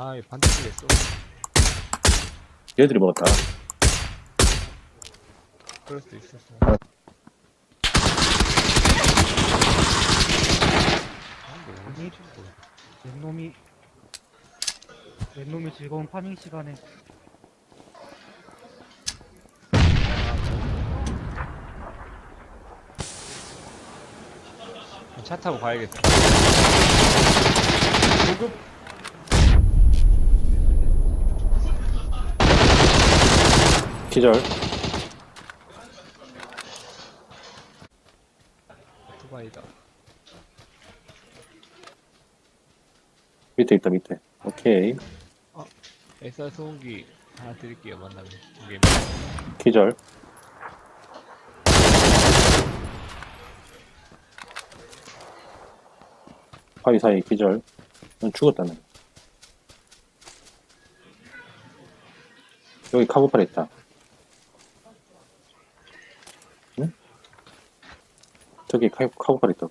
아, 이 반대쪽에 쏘. 얘들이 먹었다. 그럴 수도 있었어. 아. 아니, 왼놈이 왼놈이 즐거운 파밍 시간에 차 타고 가야겠다. 고급 기절. 오토바이다. 밑에 있다, 밑에. 오케이. SR 소음기 하나 드릴게요, 만나면. 두 개. 기절. 바위 사이 기절. 넌 죽었다네. 여기 카고팔 있다. 저기 카, 카고팔 있다.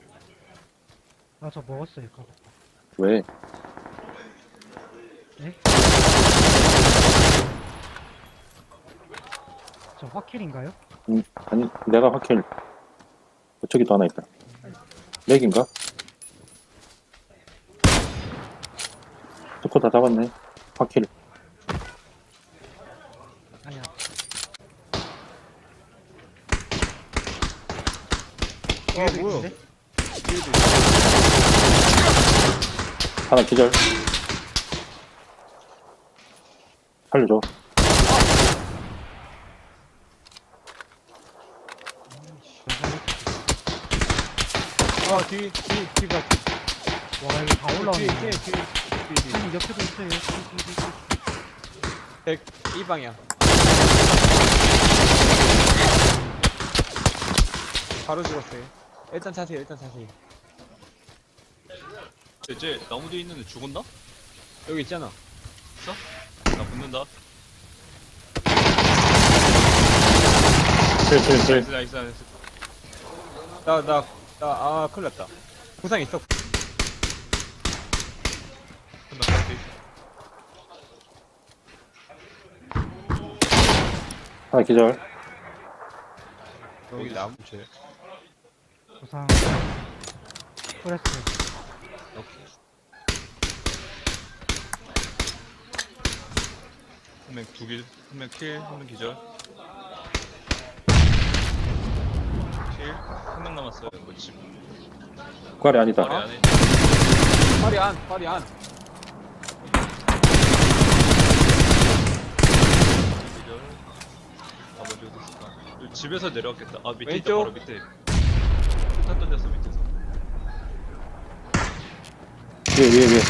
아 저 먹었어요 그거 왜? 저 화킬인가요? 음, 아니, 내가 확킬. 저기도 하나 있다. 렉인가? 스코 다 잡았네. 확킬. 아니야 아, 뒤에도 뭐야? 있는데? 뒤에도 하나 기절. 살려줘. 아, 뒤, 뒤, 뒤가. 와 이거 다 뒤에, 올라오네 뒤에, 뒤에, 뒤에, 뒤에. 아니 옆에도 있어요 뒤, 뒤, 뒤, 뒤. 100, 이 방향. 바로 죽었어요. 일단 차세요, 일단 차세요. 이제 나무 뒤에 있는데 죽었나? 여기 있잖아. 나 붙는다. 킬. 나이스 나이스 나이스. 나, 나, 나, 아, 큰일 났다. 부상 있어. 끝났다. 하나 기절. 여기 나무 제 부상 프레스 오케이. 한명 두 개, 한명 킬, 한 명 기절. 킬, 한 명 남았어요. 그 집. 괄이 아니다. 안에. 팔이 안, 팔이 안. 기절. 나머지 어디 있을까? 여기 집에서 내려왔겠다. 아 밑에 왼쪽. 있다. 바로 밑에. 폭탄 던졌어 밑에서. 위에, 위에, 위에.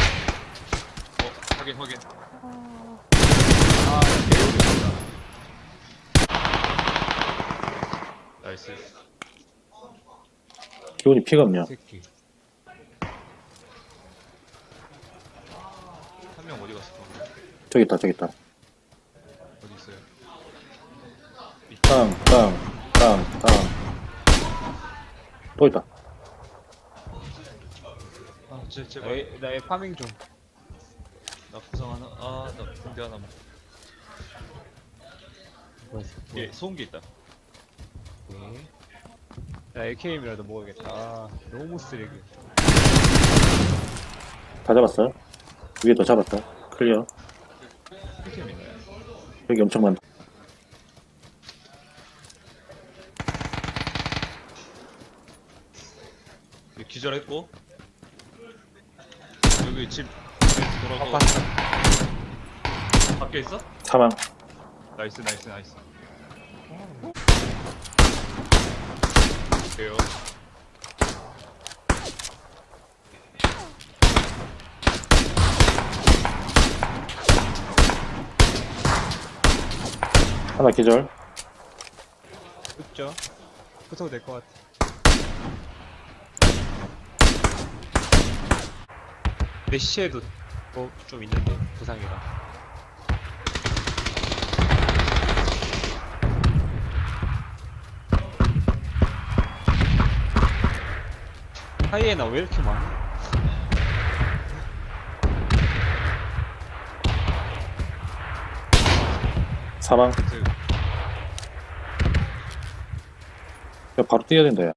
어, 확인 확인. 아, 배율이 없다. 나이스. 기온이 피가 없냐. 새끼. 한 명 어디 갔어? 저기 있다, 저기 있다. 어디 있어요? 땅, 땅, 땅, 땅. 또 있다. 아, 제, 제발. 나의, 나의 파밍 좀. 나 구상 하나. 아, 나 붕대 하나만. 뭐였어? 예, 소음기 있다. 네. 나 AKM이라도 먹어야겠다. 아, 너무 쓰레기. 다 잡았어. 위에도 잡았다. 클리어. 있나요? 여기 엄청 많다. 기 기절했고. 여기 집 돌아가. 봤어. 밖에 있어? 사망. 나이스, 나이스, 나이스. 돼요. 하나 기절. 그죠? 붙어도 될 것 같아. 내 시체에도 뭐 좀 있는데 부상이라. 하이에나 왜 이렇게 많아? 사망. 그 야, 바로 뛰어야 된다, 야.